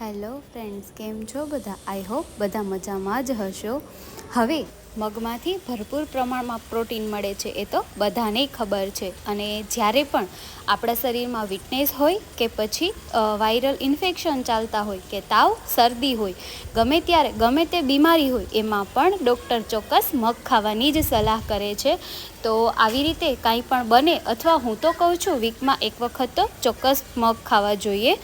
Hello friends, કેમ છો બધા? આઈ હોપ બધા મજામાં જ હશો. હવે મગમાંથી ભરપૂર પ્રમાણમાં પ્રોટીન મળે છે, એ તો બધાને ખબર છે. અને જ્યારે પણ આપણા શરીરમાં વીકનેસ હોય કે પછી વાયરલ ઇન્ફેક્શન ચાલતા હોય કે તાવ, શરદી હોય, ગમે ત્યારે, ગમે તે બીમારી હોય, એમાં પણ ડૉક્ટર ચોક્કસ મગ ખાવાની જ સલાહ કરે છે. તો આવી રીતે કાંઈ પણ બને અથવા હું તો કહું છું વીકમાં એક વખત તો ચોક્કસ મગ ખાવા જોઈએ.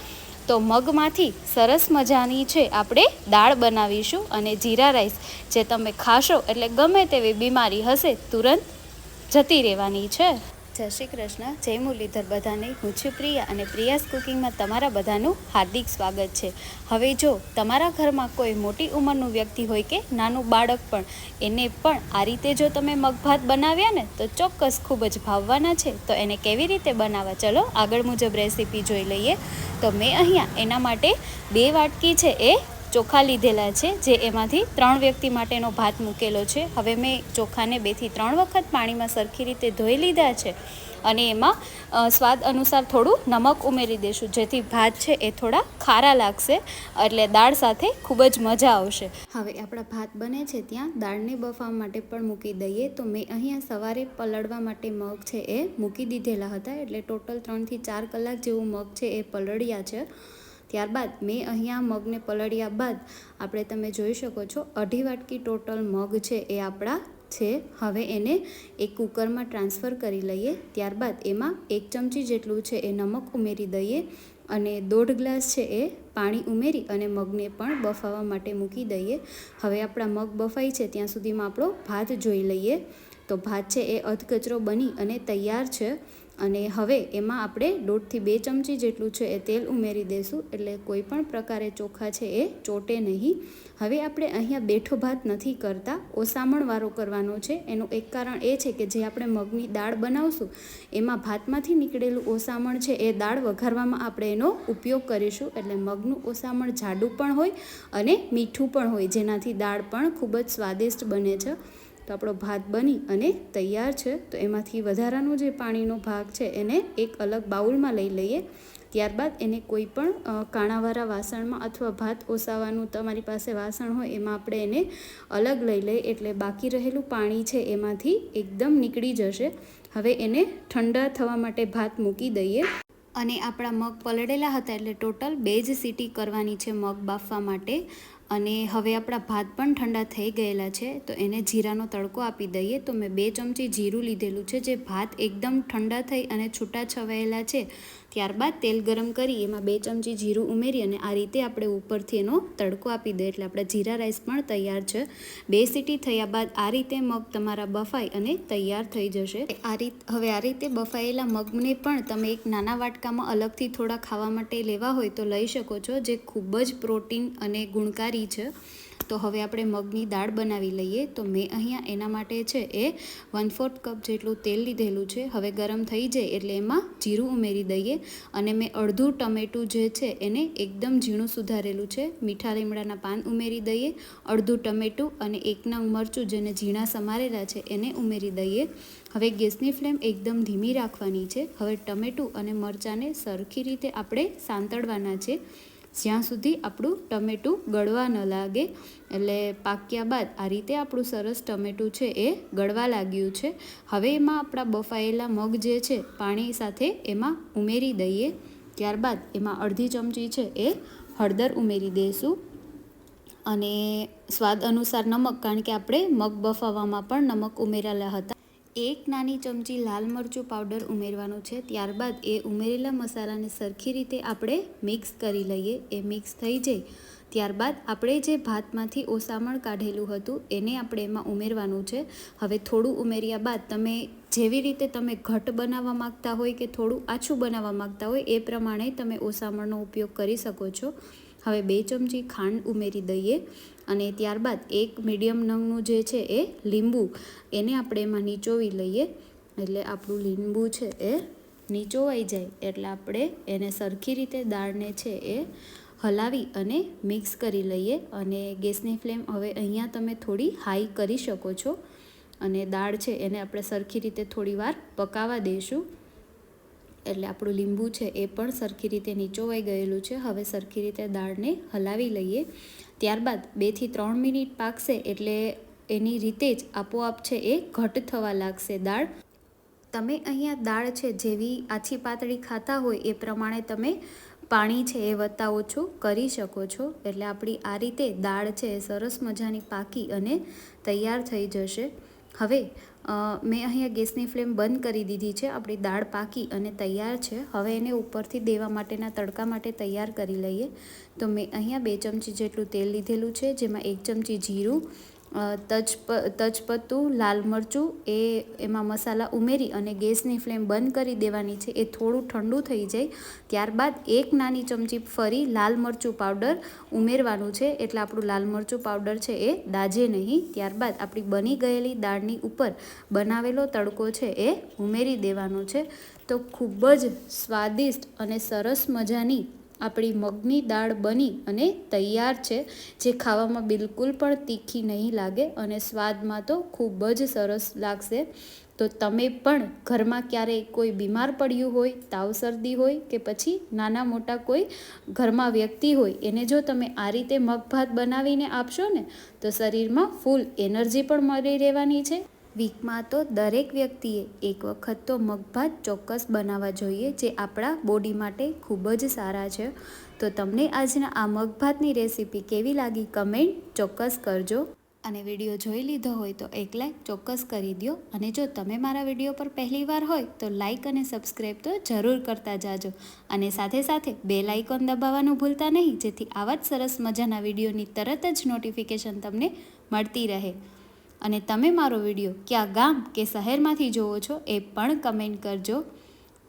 તો મગમાંથી સરસ મજાની છે, આપણે દાળ બનાવીશું અને જીરા રાઈસ જે તમે ખાશો એટલે ગમે તેવી બીમારી હશે, તુરંત જતી રહેવાની છે. જય શ્રી કૃષ્ણ. જય મુરલીધર બધાને. હું છું પ્રિયા અને પ્રિયાસ કુકિંગમાં તમારા બધાનું હાર્દિક સ્વાગત છે. હવે જો તમારા ઘરમાં કોઈ મોટી ઉંમરનું વ્યક્તિ હોય કે નાનું બાળક પણ, એને પણ આ રીતે જો તમે મગભાત બનાવ્યા ને, તો ચોક્કસ ખૂબ જ ભાવવાના છે. તો એને કેવી રીતે બનાવવા? ચલો, આગળ મુજબ રેસીપી જોઈ લઈએ. તો મેં અહીંયા એના માટે બે વાટકી છે એ ચોખા લીધેલા છે, જે એમાંથી ત્રણ વ્યક્તિ માટેનો ભાત મૂકેલો છે. હવે મેં ચોખાને બેથી ત્રણ વખત પાણીમાં સરખી રીતે ધોઈ લીધા છે અને એમાં સ્વાદ અનુસાર થોડું નમક ઉમેરી દઈશું જેથી ભાત છે એ થોડા ખારા લાગશે એટલે દાળ સાથે ખૂબ જ મજા આવશે. હવે આપણા ભાત બને છે ત્યાં. દાળને બફાવા માટે પણ મૂકી દઈએ. તો મેં અહીંયા સવારે પલળવા માટે મગ છે એ મૂકી દીધેલા હતા. એટલે ટોટલ ત્રણથી ચાર કલાક જેવું મગ છે એ પલળ્યા છે. ત્યારબાદ મેં અહીંયા મગને પલળ્યા બાદ આપણે તમે જોઈ શકો છો, અઢી વાટકી ટોટલ મગ છે એ આપણા છે. હવે એને એક કુકરમાં ટ્રાન્સફર કરી લઈએ. ત્યારબાદ એમાં એક ચમચી જેટલું છે એ નમક ઉમેરી દઈએ અને દોઢ ગ્લાસ છે એ પાણી ઉમેરી અને મગને પણ બફાવા માટે મૂકી દઈએ. હવે આપણા મગ બફાય છે ત્યાં સુધીમાં આપણો ભાત જોઈ લઈએ. તો ભાત છે એ અધકચરો બની અને તૈયાર છે. અને હવે એમાં આપણે દોઢથી બે ચમચી જેટલું છે એ તેલ ઉમેરી દઈશું, એટલે કોઈ પણ પ્રકારે ચોખા છે એ ચોટે નહીં. હવે આપણે અહીંયા બેઠો ભાત નથી કરતા, ઓસામણવાળો કરવાનો છે. એનું એક કારણ એ છે કે જે આપણે મગની દાળ બનાવશું, એમાં ભાતમાંથી નીકળેલું ઓસામણ છે એ દાળ વઘારવામાં આપણે એનો ઉપયોગ કરીશું, એટલે મગનું ઓસામણ જાડું પણ હોય અને મીઠું પણ હોય, જેનાથી દાળ પણ ખૂબ જ સ્વાદિષ્ટ બને છે. તો આપણો ભાત બની અને તૈયાર છે, તો એમાંથી વધારાનો જે પાણીનો ભાગ છે એને એક અલગ બાઉલમાં લઈ લઈએ. ત્યારબાદ એને કોઈ પણ કાણાવાળા વાસણમાં અથવા ભાત ઓસાવાનું તમારી પાસે વાસણ હોય એમાં આપણે એને અલગ લઈ લઈએ, એટલે બાકી રહેલું પાણી છે એમાંથી એકદમ નીકળી જશે. હવે એને ઠંડા થવા માટે ભાત મૂકી દઈએ. અને આપણા મગ પલળેલા હતા એટલે ટોટલ બે જ સીટી કરવાની છે મગ બાફવા માટે. અને હવે આપણા ભાત પણ ઠંડા થઈ ગયેલા છે, તો એને જીરાનો તડકો આપી દઈએ. તો મેં બે ચમચી જીરું લીધેલું છે, જે ભાત એકદમ ઠંડા થઈ અને છૂટા છવાયેલા છે. ત્યારબાદ તેલ ગરમ કરી એમાં બે ચમચી જીરું ઉમેરી અને આ રીતે આપણે ઉપરથી એનો તડકો આપી દઈએ. એટલે આપણા જીરા રાઈસ પણ તૈયાર છે. બે સીટી થયા બાદ આ રીતે મગ તમારા બફાઈ અને તૈયાર થઈ જશે. આ રીત, હવે આ રીતે બફાયેલા મગને પણ તમે એક નાના વાટકામાં અલગથી થોડા ખાવા માટે લેવા હોય તો લઈ શકો છો, જે ખૂબ જ પ્રોટીન અને ગુણકારી છે. તો હવે આપણે મગની દાળ બનાવી લઈએ. તો મેં અહીંયા એના માટે છે એ વન ફોર્થ કપ જેટલું તેલ લીધેલું છે. હવે ગરમ થઈ જાય એટલે એમાં જીરું ઉમેરી દઈએ. અને મેં અડધું ટમેટું જે છે એને એકદમ ઝીણું સુધારેલું છે. મીઠા લીમડાના પાન ઉમેરી દઈએ, અડધું ટમેટું અને એક નંગ મરચું જેને ઝીણા સમારેલા છે એને ઉમેરી દઈએ. હવે ગેસની ફ્લેમ એકદમ ધીમી રાખવાની છે. હવે ટમેટું અને મરચાંને સરખી રીતે આપણે સાંતળવાના છે. જ્યાં સુધી આપણું ટમેટું ગળવા ન લાગે, એટલે પાક્યા બાદ આ રીતે આપણું સરસ ટમેટું છે એ ગળવા લાગ્યું છે. હવે એમાં આપણા બફાયેલા મગ જે છે, પાણી સાથે એમાં ઉમેરી દઈએ. ત્યારબાદ એમાં અડધી ચમચી છે એ હળદર ઉમેરી દઈશું. અને સ્વાદ અનુસાર નમક, કારણ કે આપણે મગ બફાવવામાં પણ નમક ઉમેરેલા હતા. એક નાની ચમચી લાલ મરચું પાવડર ઉમેરવાનું છે. ત્યારબાદ એ ઉમેરેલા મસાલાને સરખી રીતે આપણે મિક્સ કરી લઈએ. એ મિક્સ થઈ જાય. ત્યારબાદ આપણે જે ભાતમાંથી ઓસામણ કાઢેલું હતું, એને આપણે એમાં ઉમેરવાનું છે. હવે થોડું ઉમેર્યા બાદ તમે જેવી રીતે તમે ઘટ બનાવવા માગતા હોય કે થોડું આછું બનાવવા માગતા હોય, એ પ્રમાણે તમે ઓસામણનો ઉપયોગ કરી શકો છો. હવે બે ચમચી ખાંડ ઉમેરી દઈએ અને ત્યારબાદ એક મીડિયમ નંગનું જે છે એ લીંબુ, એને આપણે એમાં નીચોવી લઈએ. એટલે આપણું લીંબુ છે એ નીચોવાઈ જાય. એટલે આપણે એને સરખી રીતે દાળને છે એ હલાવી અને મિક્સ કરી લઈએ. અને ગેસની ફ્લેમ હવે અહીંયા તમે થોડી હાઈ કરી શકો છો. અને દાળ છે એને આપણે સરખી રીતે થોડી વાર પકાવવા દઈશું. એટલે આપણું લીંબુ છે એ પણ સરખી રીતે નીચોવાઈ ગયેલું છે. હવે સરખી રીતે દાળને હલાવી લઈએ. ત્યારબાદ બેથી ત્રણ મિનિટ પાકશે એટલે એની રીતે જ આપોઆપ છે એ ઘટ થવા લાગશે દાળ. તમે અહીંયા દાળ છે જેવી આછી પાતળી ખાતા હોય એ પ્રમાણે તમે પાણી છે એ વત્તા ઓછું કરી શકો છો. એટલે આપણી આ રીતે દાળ છે એ સરસ મજાની પાકી અને તૈયાર થઈ જશે. હવે મેં અહીંયા ગેસની ફ્લેમ બંધ કરી દીધી છે, આપણી દાળ પાકી અને તૈયાર છે. હવે એને ઉપરથી દેવા માટેના તડકા માટે તૈયાર કરી લઈએ. તો મેં અહીંયા બે ચમચી જેટલું તેલ લીધેલું છે, જેમાં એક ચમચી જીરું અ, તજપ તજપત્તું લાલ મરચું એ એમાં મસાલા ઉમેરી અને ગેસની ફ્લેમ બંધ કરી દેવાની છે. એ થોડું ઠંડુ થઈ જાય. ત્યારબાદ એક નાની ચમચી ફરી લાલ મરચું પાવડર ઉમેરવાનું છે. એટલે આપણું લાલ મરચું પાવડર છે એ દાજે નહીં. ત્યારબાદ આપણી બની ગયેલી દાળની ઉપર બનાવેલો તડકો છે એ ઉમેરી દેવાનો છે. તો ખૂબ જ સ્વાદિષ્ટ અને સરસ મજાની આપણી મગની દાળ બની અને તૈયાર છે, જે ખાવામાં બિલકુલ પણ તીખી નહીં લાગે અને સ્વાદમાં તો ખૂબ જ સરસ લાગશે. તો તમે પણ ઘરમાં ક્યારેય કોઈ બીમાર પડ્યું હોય, તાવ શરદી હોય કે પછી નાના મોટા કોઈ ઘરમાં વ્યક્તિ હોય, એને જો તમે આ રીતે મગભાત બનાવીને આપશો ને, તો શરીરમાં ફૂલ એનર્જી પણ મળી રહેવાની છે. વીકમાં તો દરેક વ્યક્તિએ એક વખત તો મગભાત ચોક્કસ બનાવવા જોઈએ જે આપણા બોડી માટે ખૂબ જ સારા છે. તો તમને આજના આ મગભાતની રેસીપી કેવી લાગી કમેન્ટ ચોક્કસ કરજો. અને વીડિયો જોઈ લીધો હોય તો એક લાઈક ચોક્કસ કરી દો. અને જો તમે મારા વીડિયો પર પહેલીવાર હોય તો લાઈક અને સબસ્ક્રાઈબ તો જરૂર કરતા જાજો. અને સાથે સાથે બે લાઇકોન દબાવવાનું ભૂલતા નહીં, જેથી આવા જ સરસ મજાના વિડીયોની તરત જ નોટિફિકેશન તમને મળતી રહે. અને તમે મારો વીડિયો ક્યાં ગામ કે શહેરમાંથી જોવો છો એ પણ કમેન્ટ કરજો.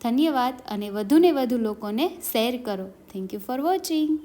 ધન્યવાદ અને વધુને વધુ લોકોને શેર કરો. Thank you for watching